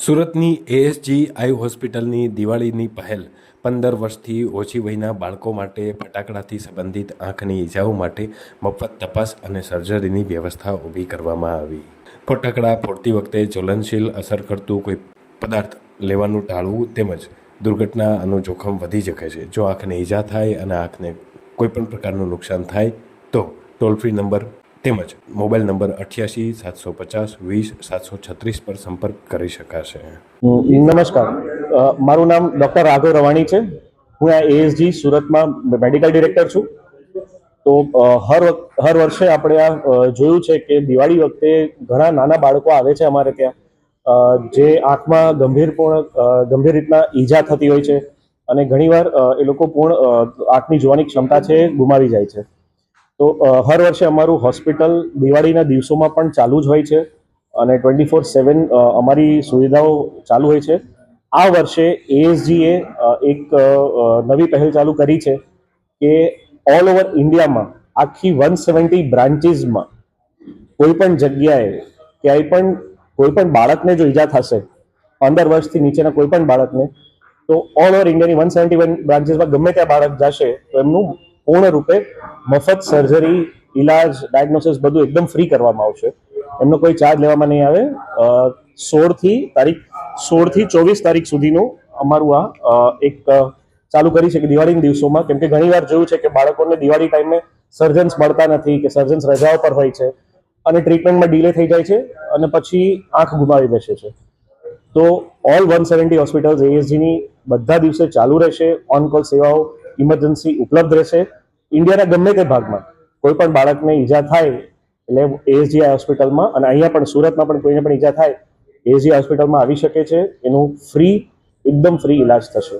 સુરતની એએસજી આઈ હોસ્પિટલની દિવાળીની પહેલ પંદર વર્ષથી ઓછી વયના બાળકો માટે ફટાકડાથી સંબંધિત આંખની ઈજાઓ માટે મફત તપાસ અને સર્જરીની વ્યવસ્થા ઊભી કરવામાં આવી. ફટાકડા ફોડતી વખતે જ્વલનશીલ અસર કરતું કોઈ પદાર્થ લેવાનું ટાળવું તેમજ દુર્ઘટનાનું જોખમ વધી શકે છે. જો આંખને ઈજા થાય અને આંખને કોઈપણ પ્રકારનું નુકસાન થાય તો ટોલ ફ્રી નંબર તેમજ મોબાઈલ નંબર અઠ્યાસી, સાતસો પચાસ, વીસ, સાતસો છત્રીસ પર સંપર્ક કરી શકાશે. નમસ્કાર. મારું નામ ડૉક્ટર રાઘવ રવાણી છે. હું આ એએસજી સુરતમાં મેડિકલ ડિરેક્ટર છું. તો હર હર વર્ષે આપણે આ જોયું છે કે દિવાળી વખતે ઘણા નાના બાળકો આવે છે અમારે ત્યાં. જે આંખમાં ગંભીરપૂર્ણ ગંભીર રીતના ઈજા થતી હોય છે. અને ઘણીવાર એ લોકો પૂર્ણ આંખની જોવાની ક્ષમતા છે ગુમાવી જાય છે. તો હર વર્ષે અમારું હોસ્પિટલ દિવાળીના દિવસોમાં પણ ચાલુ જ હોય છે અને ટ્વેન્ટી ફોર સેવન અમારી સુવિધાઓ ચાલુ હોય છે. આ વર્ષે એએસજીએ એક નવી પહેલ ચાલુ કરી છે કે ઓલ ઓવર ઇન્ડિયામાં આખી વન સેવન્ટી બ્રાન્ચીસમાં કોઈ પણ જગ્યાએ ક્યાંય પણ કોઈ પણ બાળકને જો ઈજા થશે, પંદર વર્ષથી નીચેના કોઈ પણ બાળકને, તો ઓલ ઓવર ઇન્ડિયાની વન સેવન્ટી વન બ્રાન્ચીસમાં ગમે ત્યાં બાળક જશે, તો એમનું પૂર્ણ રૂપે મફત સર્જરી ઇલાજ ડાયગ્નોસિસ બધું એકદમ ફ્રી કરવામાં આવશે. એમનો કોઈ ચાર્જ લેવામાં નહીં આવે. સોળથી તારીખ, સોળથી ચોવીસ તારીખ સુધીનું અમારું આ એક ચાલુ કરી છે કે દિવાળીના દિવસોમાં. કેમ કે ઘણીવાર જોયું છે કે બાળકોને દિવાળી ટાઈમે સર્જન્સ મળતા નથી કે સર્જન્સ રજાઓ પર હોય છે અને ટ્રીટમેન્ટમાં ડીલે થઈ જાય છે અને પછી આંખ ગુમાવી બેસે છે. તો ઓલ વન સેવન્ટી હોસ્પિટલ્સ એએસજીની બધા દિવસે ચાલુ રહેશે. ઓન કોલ સેવાઓ ઇમરજન્સી ઉપલબ્ધ રહેશે. ઇન્ડિયાના ગમે તે ભાગમાં, કોઈ પણ બાળકને ઈજા થાય એટલે એએસજીઆઈ હોસ્પિટલમાં અને અહીંયા પણ સુરતમાં પણ કોઈને પણ ઈજા થાય, એએસજી હોસ્પિટલમાં આવી શકે છે, એનું ફ્રી એકદમ ફ્રી ઇલાજ થશે.